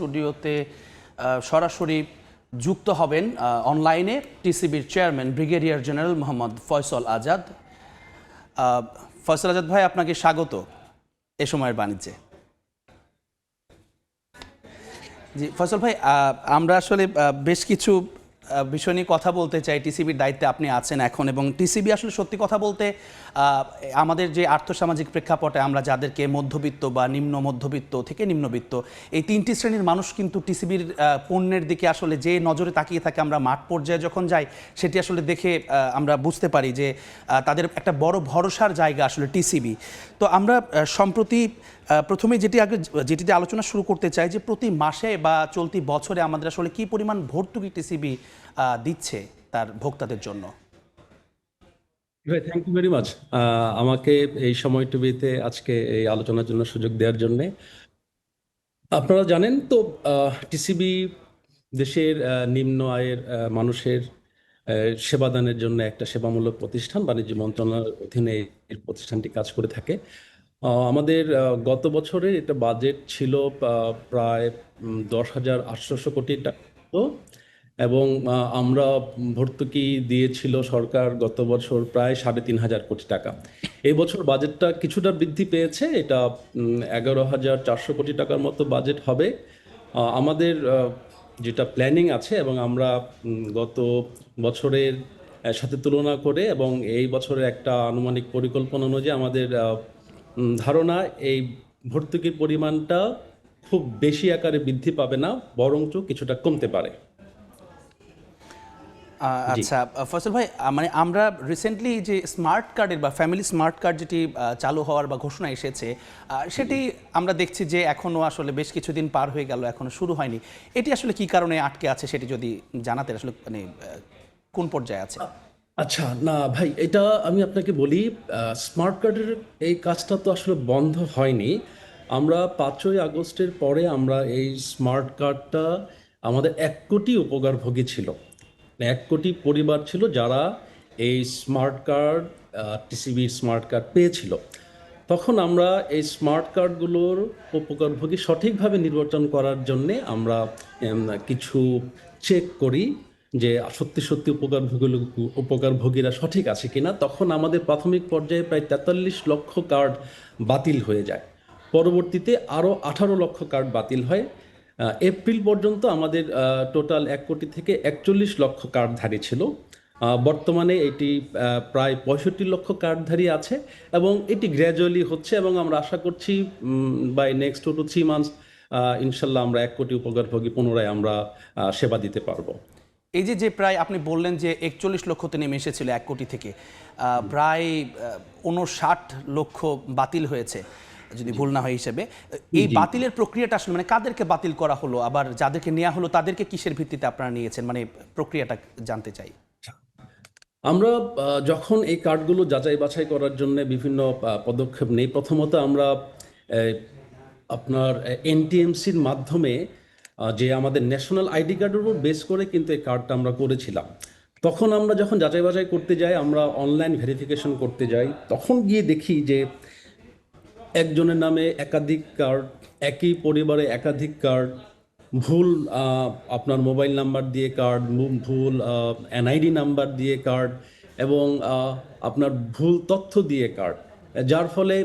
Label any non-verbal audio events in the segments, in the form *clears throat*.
স্টুডিওতে সরাসরি যুক্ত হবেন অনলাইনে টিসিবির chairman, brigadier general Mohammad Faisal Azad. Faisal Azad ভাই, আপনাকে স্বাগত এ সময়ের বাণিজ্যে। জি, ফয়সল ভাই আমরা আসলে বেশ কিছু বিষয় নিয়ে কথা বলতে চাই, টিসিবির দায়িত্বে আপনি আছেন এখন এবং টিসিবি আসলে সত্যি কথা বলতে আমাদের যে আর্থসামাজিক প্রেক্ষাপটে আমরা যাদেরকে মধ্যবিত্ত বা নিম্ন মধ্যবিত্ত থেকে নিম্নবিত্ত, এই তিনটি শ্রেণির মানুষ কিন্তু টিসিবির পণ্যের দিকে আসলে যে নজরে তাকিয়ে থাকে আমরা মাঠ পর্যায়ে যখন যাই, সেটি আসলে দেখে আমরা বুঝতে পারি যে তাদের একটা বড় ভরসার জায়গা আসলে টিসিবি। তো আমরা সম্প্রতি প্রথমে যেটি আগে, যেটিতে আলোচনা শুরু করতে চাই যে প্রতি মাসে বা চলতি বছরে আমাদের আসলে কি পরিমাণ ভর্তুকি টিসিবি দিচ্ছে তার ভোক্তাদের জন্য? থ্যাংক ইউ ভেরি মাচ আমাকে এই সময়টুকুতে আজকে এই আলোচনার জন্য সুযোগ দেওয়ার জন্যে। আপনারা জানেন তো টিসিবি দেশের নিম্ন আয়ের মানুষের সেবাদানের জন্য একটা সেবামূলক প্রতিষ্ঠান, বাণিজ্য মন্ত্রণালয়ের অধীনে প্রতিষ্ঠানটি কাজ করে থাকে। আমাদের গত বছরে এটা বাজেট ছিল প্রায় দশ হাজার আটশোশো কোটি টাকা এবং আমরা ভর্তুকি দিয়েছিল সরকার গত বছর প্রায় সাড়ে তিন হাজার কোটি টাকা। এই বছর বাজেটটা কিছুটা বৃদ্ধি পেয়েছে, এটা এগারো হাজার চারশো কোটি টাকার মতো বাজেট হবে। আমাদের যেটা প্ল্যানিং আছে এবং আমরা গত বছরের সাথে তুলনা করে এবং এই বছরের একটা আনুমানিক পরিকল্পনা অনুযায়ী আমাদের ধারণা এই ভর্তুকির পরিমাণটা খুব বেশি আকারে বৃদ্ধি পাবে না বরঞ্চ কিছুটা কমতে পারে। আচ্ছা আহ, ফয়সল ভাই মানে আমরা রিসেন্টলি যে স্মার্ট কার্ডের বা ফ্যামিলি স্মার্ট কার্ড যেটি চালু হওয়ার বা ঘোষণা এসেছে সেটি আমরা দেখছি যে এখনও আসলে বেশ কিছুদিন পার হয়ে গেল এখনও শুরু হয়নি। এটি আসলে কি কারণে আটকে আছে সেটি যদি জানাতে আসলে মানে কোন পর্যায়ে আছে? আচ্ছা না ভাই, এটা আমি আপনাকে বলি স্মার্ট কার্ডের এই কাজটা তো আসলে বন্ধ হয়নি। আমরা পাঁচই আগস্টের পরে আমরা এই স্মার্ট কার্ডটা আমাদের এক কোটি উপকারভোগী ছিল। এক কোটি পরিবার ছিল যারা এই স্মার্ট কার্ড টিসিবির স্মার্ট কার্ড পেয়েছিল। তখন আমরা এই স্মার্ট কার্ডগুলোর উপকারভোগী সঠিকভাবে নির্বাচন করার জন্যে আমরা কিছু চেক করি। যে সত্যি সত্যি উপকার উপকারভোগী উপকারভোগীরা সঠিক আছে কিনা, তখন আমাদের প্রাথমিক পর্যায়ে প্রায় তেতাল্লিশ লক্ষ কার্ড বাতিল হয়ে যায়। পরবর্তীতে আরও আঠারো লক্ষ কার্ড বাতিল হয়। এপ্রিল পর্যন্ত আমাদের টোটাল এক কোটি থেকে একচল্লিশ লক্ষ কার্ডধারী ছিল। বর্তমানে এটি প্রায় পঁয়ষট্টি লক্ষ কার্ডধারী আছে এবং এটি গ্র্যাজুয়ালি হচ্ছে এবং আমরা আশা করছি by next two to three months ইনশাল্লাহ আমরা এক কোটি উপকারভোগী পুনরায় আমরা সেবা দিতে পারব। এই যে যে প্রায় আপনি বললেন যে একচল্লিশ লক্ষতে নেমে এসেছিল এক কোটি থেকে প্রায় উনষাট লক্ষ বাতিল হয়েছে যদি ভুল না হয় হিসেবে। এই বাতিলের প্রক্রিয়াটা আসলে মানে কাদেরকে বাতিল করা হলো? আবার যাদেরকে নেওয়া হলো তাদেরকে কিসের ভিত্তিতে আপনারা নিয়েছেন? মানে প্রক্রিয়াটা জানতে চাই। আমরা যখন এই কার্ডগুলো যাচাই বাছাই করার জন্য বিভিন্ন পদক্ষেপ নেই প্রথমত আমরা আপনার এনটিএমসির মাধ্যমে যে আমাদের ন্যাশনাল আইডি কার্ডের উপর বেস করে কিন্তু এই কার্ডটা আমরা করেছিলাম। তখন আমরা যখন যাচাই বাছাই করতে যাই, আমরা অনলাইন ভেরিফিকেশন করতে যাই, তখন গিয়ে দেখি যে একজনের নামে একাধিক কার্ড একই পরিবারে একাধিক কার্ড ভুল আপনার মোবাইল নাম্বার দিয়ে কার্ড ভুল এনআইডি নাম্বার দিয়ে কার্ড এবং আপনার ভুল তথ্য দিয়ে কার্ড যার ফলে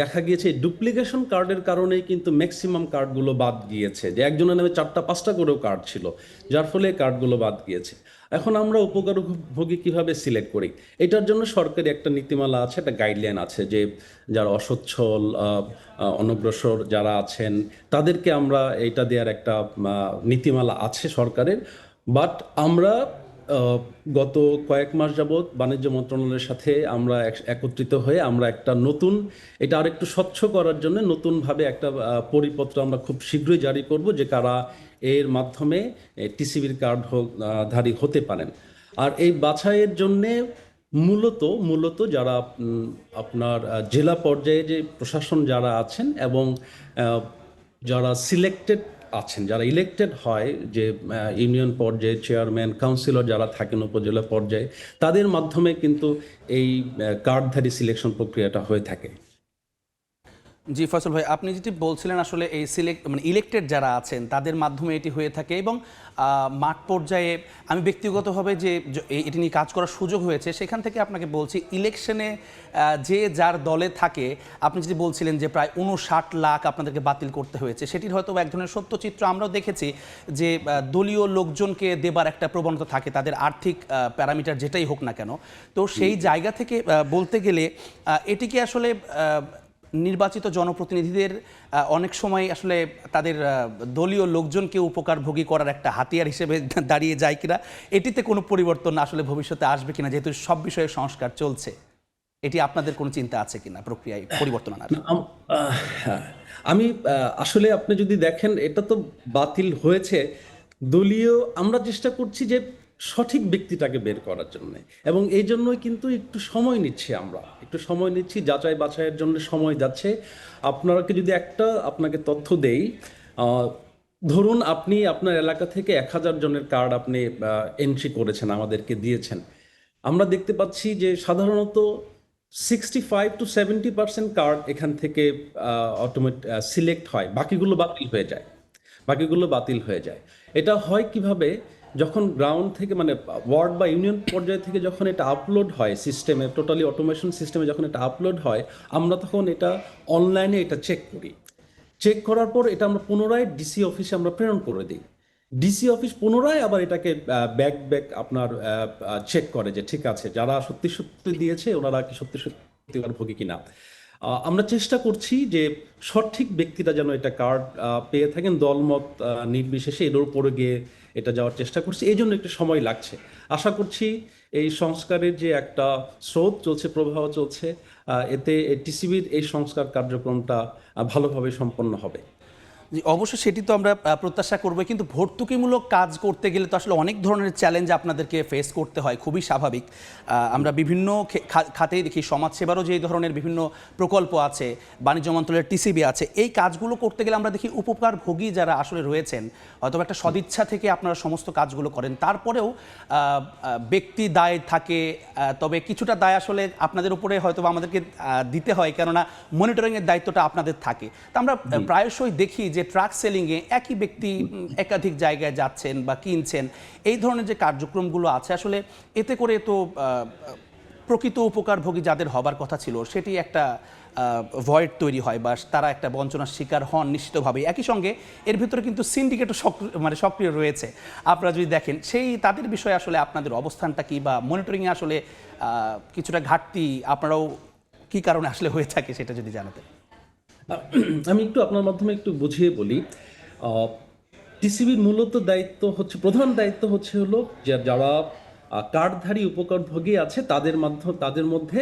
দেখা গিয়েছে ডুপ্লিকেশন কার্ডের কারণেই কিন্তু ম্যাক্সিমাম কার্ডগুলো বাদ গিয়েছে। যে একজনের নামে চারটা, পাঁচটা করেও কার্ড ছিল, যার ফলে কার্ডগুলো বাদ গিয়েছে। এখন আমরা উপকারভোগী কীভাবে সিলেক্ট করি? এটার জন্য সরকারি একটা নীতিমালা আছে, একটা গাইডলাইন আছে যে যারা অসচ্ছল অনগ্রসর যারা আছেন, তাদেরকে আমরা এটা দেওয়ার একটা নীতিমালা আছে সরকারের। বাট আমরা গত কয়েক মাস যাবৎ বাণিজ্য মন্ত্রণালয়ের সাথে আমরা একত্রিত হয়ে আমরা একটা নতুন, এটা আরেকটু স্বচ্ছ করার জন্য নতুনভাবে একটা পরিপত্র আমরা খুব শীঘ্রই জারি করব যে কারা এর মাধ্যমে টিসিবির কার্ড ধারী হতে পারেন। আর এই বাছাইয়ের জন্যে মূলত মূলত যারা আপনার জেলা পর্যায়ে যে প্রশাসন যারা আছেন এবং যারা সিলেক্টেড আছেন। যারা ইলেক্টেড হয় যে ইউনিয়ন পর্যায়ে চেয়ারম্যান কাউন্সিলর যারা থাকেন উপজেলা পর্যায়ে, তাদের মাধ্যমে কিন্তু এই কার্ডধারী সিলেকশন প্রক্রিয়াটা হয়ে থাকে। জি ফসল ভাই আপনি যেটি বলছিলেন আসলে এই সিলেক্ট মানে ইলেক্টেড যারা আছেন তাদের মাধ্যমে এটি হয়ে থাকে এবং মাঠ পর্যায়ে আমি ব্যক্তিগতভাবে যে এটি নিয়ে কাজ করার সুযোগ হয়েছে সেখান থেকে আপনাকে বলছি ইলেকশনে যে যার দলে থাকে আপনি যদি বলছিলেন যে প্রায় উনষাট লাখ আপনাদেরকে বাতিল করতে হয়েছে সেটির হয়তো এক ধরনের সত্যচিত্র আমরাও দেখেছি যে দলীয় লোকজনকে দেবার একটা প্রবণতা থাকে তাদের আর্থিক প্যারামিটার যেটাই হোক না কেন তো সেই জায়গা থেকে বলতে গেলে এটিকে আসলে নির্বাচিত জনপ্রতিনিধিদের অনেক সময় আসলে তাদের দলীয় লোকজনকে উপকারভোগী করার একটা হাতিয়ার হিসেবে *laughs* দাঁড়িয়ে যায় কিনা, এটিতে কোনো পরিবর্তন আসলে ভবিষ্যতে আসবে কিনা, যেহেতু সব বিষয়ে সংস্কার চলছে, এটি আপনাদের কোনো চিন্তা আছে কিনা প্রক্রিয়ায় পরিবর্তন আনার? আম- আসলে আপনি যদি দেখেন, এটা তো বাতিল হয়েছে। দলীয়, আমরা চেষ্টা করছি যে সঠিক ব্যক্তিটাকে বের করার জন্যে। এবং এই জন্যই কিন্তু একটু সময় নিচ্ছি আমরা। একটু সময় নিচ্ছি, যাচাই বাছাইয়ের জন্য সময় যাচ্ছে। আপনাকে যদি একটা আপনাকে তথ্য দেই ধরুন আপনি আপনার এলাকা থেকে এক হাজার জনের কার্ড আপনি এন্ট্রি করেছেন, আমাদেরকে দিয়েছেন। আমরা দেখতে পাচ্ছি যে সাধারণত sixty five to seventy percent card এখান থেকে অটোমেট সিলেক্ট হয়। বাকিগুলো বাতিল হয়ে যায়। বাকিগুলো বাতিল হয়ে যায়। এটা হয় কীভাবে? যখন গ্রাউন্ড থেকে মানে ওয়ার্ড বা ইউনিয়ন পর্যায় থেকে যখন এটা আপলোড হয় সিস্টেমে টোটালি অটোমেশন সিস্টেমে যখন এটা আপলোড হয়, আমরা তখন এটা অনলাইনে এটা চেক করি। চেক করার পর এটা আমরা পুনরায় ডিসি অফিসে আমরা প্রেরণ করে দিই। ডিসি অফিস পুনরায় আবার এটাকে ব্যাক ব্যাক আপনার চেক করে যে ঠিক আছে, যারা সত্যি সত্যি দিয়েছে, ওনারা কি সত্যি সত্যি ভোগী কিনা। আমরা চেষ্টা করছি যে সঠিক ব্যক্তিরা যেন এটা কার্ড পেয়ে থাকেন, দলমত নির্বিশেষে এর উপরে গিয়ে এটা যাওয়ার চেষ্টা করছি। এই জন্য একটু সময় লাগছে। আশা করছি এই সংস্কারের যে একটা স্রোত চলছে, প্রবাহ চলছে এতে টিসিবির এই সংস্কার কার্যক্রমটা ভালোভাবে সম্পন্ন হবে। জি, অবশ্যই সেটি তো আমরা প্রত্যাশা করব কিন্তু ভর্তুকিমূলক কাজ করতে গেলে তো আসলে অনেক ধরনের চ্যালেঞ্জ আপনাদেরকে ফেস করতে হয় খুবই স্বাভাবিক। আমরা বিভিন্ন খাতেই দেখি সমাজসেবারও যে ধরনের বিভিন্ন প্রকল্প আছে বাণিজ্য মন্ত্রণালয়ের টিসিবি আছে এই কাজগুলো করতে গেলে আমরা দেখি উপকারভোগী যারা আসলে রয়েছেন হয়তো একটা সদিচ্ছা থেকে আপনারা সমস্ত কাজগুলো করেন। তারপরেও ব্যক্তি দায় থাকে তবে কিছুটা দায় আসলে আপনাদের উপরে হয়তো আমাদেরকে দিতে হয় কেননা মনিটরিংয়ের দায়িত্বটা আপনাদের থাকে। তা আমরা প্রায়শই দেখি যে ট্রাক সেলিংয়ে একই ব্যক্তি একাধিক জায়গায় যাচ্ছেন বা কিনছেন, এই ধরনের যে কার্যক্রমগুলো আছে, আসলে এতে করে তো প্রকৃত উপকারভোগী যাদের হবার কথা ছিল, সেটি একটা ভয়েড তৈরি হয় বা তারা একটা বঞ্চনার শিকার হন নিশ্চিতভাবে। একই সঙ্গে এর ভিতরে কিন্তু সিন্ডিকেটও মানে সক্রিয় রয়েছে। আপনারা যদি দেখেন, সেই তাদের বিষয়ে আসলে আপনাদের অবস্থানটা কি বা মনিটরিংয়ে আসলে কিছুটা ঘাটতি, আপনারাও কি কারণে আসলে হয়ে থাকে সেটা যদি জানাতেন। *clears throat* আমি একটু আপনার মাধ্যমে একটু বুঝিয়ে বলি টিসিবির মূলত দায়িত্ব হচ্ছে, প্রধান দায়িত্ব হচ্ছে হলো যে যারা কার্ডধারী উপকারভোগী আছে, তাদের মাধ্যমে তাদের মধ্যে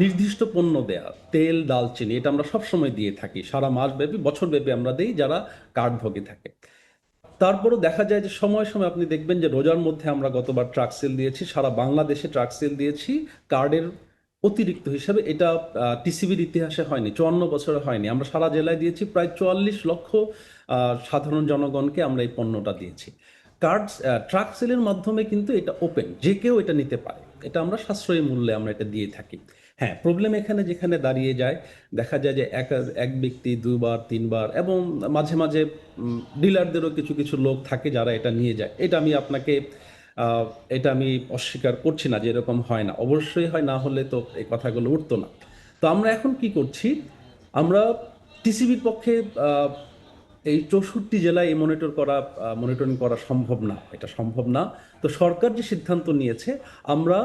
নির্দিষ্ট পণ্য দেয়া, তেল, ডালচিনি, এটা আমরা সবসময় দিয়ে থাকি, সারা মাস ব্যাপী বছর ব্যাপী আমরা দিই যারা কার্ডভোগী থাকে। তারপরও দেখা যায় যে সময় সময় আপনি দেখবেন যে রোজার মধ্যে আমরা গতবার ট্রাক সেল দিয়েছি, সারা বাংলাদেশে ট্রাক সেল দিয়েছি, কার্ডের অতিরিক্ত হিসাবে এটা টিসিবির ইতিহাসে হয়নি, চুয়ান্ন বছরে হয়নি। আমরা সারা জেলায় দিয়েছি, প্রায় চুয়াল্লিশ লক্ষ সাধারণ জনগণকে আমরা এই পণ্যটা দিয়েছি। কার্ড ট্রাক সেলের মাধ্যমে কিন্তু এটা ওপেন, যে কেউ এটা নিতে পারে। এটা আমরা সাশ্রয়ী মূল্যে আমরা এটা দিয়ে থাকি। হ্যাঁ প্রবলেম এখানে যেখানে দাঁড়িয়ে যায়, দেখা যায় যে এক এক ব্যক্তি দুবার, তিনবার এবং মাঝে মাঝে ডিলারদেরও কিছু কিছু লোক থাকে যারা এটা নিয়ে যায়। এটা আমি আপনাকে এটা আমি অস্বীকার করছি না যে এরকম হয় না। অবশ্যই হয়, না হলে তো এই কথাগুলো উঠতো না। তো আমরা এখন কি করছি? আমরা টিসিবির পক্ষে এই চৌষট্টি জেলায় এই মনিটর করা মনিটরিং করা সম্ভব না। এটা সম্ভব না। তো সরকার যে সিদ্ধান্ত নিয়েছে, আমরা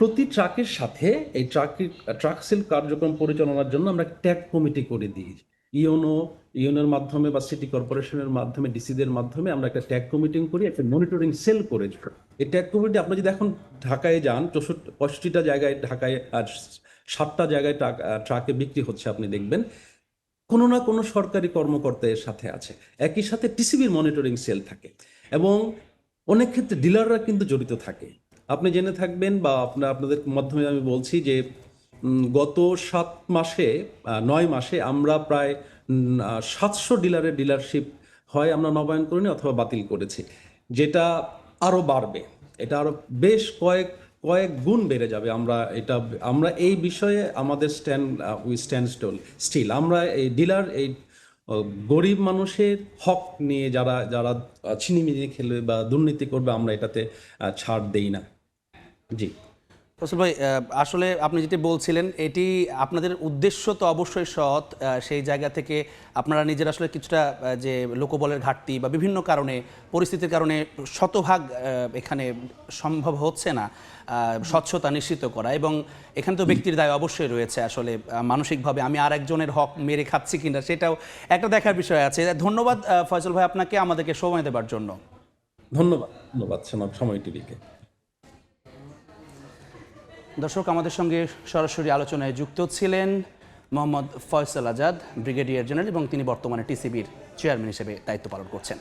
প্রতি ট্রাকের সাথে এই ট্রাকের, ট্রাক সেল কার্যক্রম পরিচালনার জন্য আমরা ট্যাগ কমিটি করে দিই ইওনো, ইওনোর মাধ্যমে বা সিটি কর্পোরেশনের মাধ্যমে, ডিসিদের মাধ্যমে আমরা একটা ট্যাগ কমিটিং করি, একটা মনিটরিং সেল করে এই ট্যাগ কমিটি, আপনি যদি এখন ঢাকায় যান, চৌষট্টি, পঁয়ষট্টিটা জায়গায় ঢাকায় আর সাতটা জায়গায় ট্রাক বিক্রি হচ্ছে, আপনি দেখবেন, কোনো না কোনো সরকারি কর্মকর্তা এর সাথে আছে। একই সাথে টিসিবির মনিটরিং সেল থাকে এবং অনেক ক্ষেত্রে ডিলাররা কিন্তু জড়িত থাকে। আপনি জেনে থাকবেন বা আপনার আপনাদের মাধ্যমে আমি বলছি যে গত সাত মাসে নয় মাসে আমরা প্রায় সাতশো ডিলারের ডিলারশিপ হয় আমরা নবায়ন করিনি অথবা বাতিল করেছি। যেটা আরও বাড়বে। এটা আরও বেশ কয়েক কয়েক গুণ বেড়ে যাবে। আমরা এটা, আমরা এই বিষয়ে আমাদের stand we stand still still. আমরা এই ডিলার, এই গরিব মানুষের হক নিয়ে যারা যারা ছিনিমিনি খেলবে বা দুর্নীতি করবে, আমরা এটাতে ছাড় দেই না। জি। ফসল ভাই আসলে আপনি যেটি বলছিলেন এটি আপনাদের উদ্দেশ্য তো অবশ্যই সৎ সেই জায়গা থেকে আপনারা নিজের আসলে কিছুটা যে লোকবলের ঘাটতি বা বিভিন্ন কারণে পরিস্থিতির কারণে শতভাগ এখানে সম্ভব হচ্ছে না স্বচ্ছতা নিশ্চিত করা এবং এখানে তো ব্যক্তির দায় অবশ্যই রয়েছে আসলে মানসিকভাবে আমি আর একজনের হক মেরে খাচ্ছি কিনা সেটাও একটা দেখার বিষয় আছে। ধন্যবাদ ফয়সল ভাই আপনাকে আমাদেরকে সময় দেবার জন্য। ধন্যবাদ ধন্যবাদ শোনা- সময় টিভিকে। দর্শক, আমাদের সঙ্গে সরাসরি আলোচনায় যুক্ত ছিলেন মোহাম্মদ ফয়সাল আজাদ, ব্রিগেডিয়ার জেনারেল, এবং তিনি বর্তমানে টিসিবির চেয়ারম্যান হিসেবে দায়িত্ব পালন করছেন।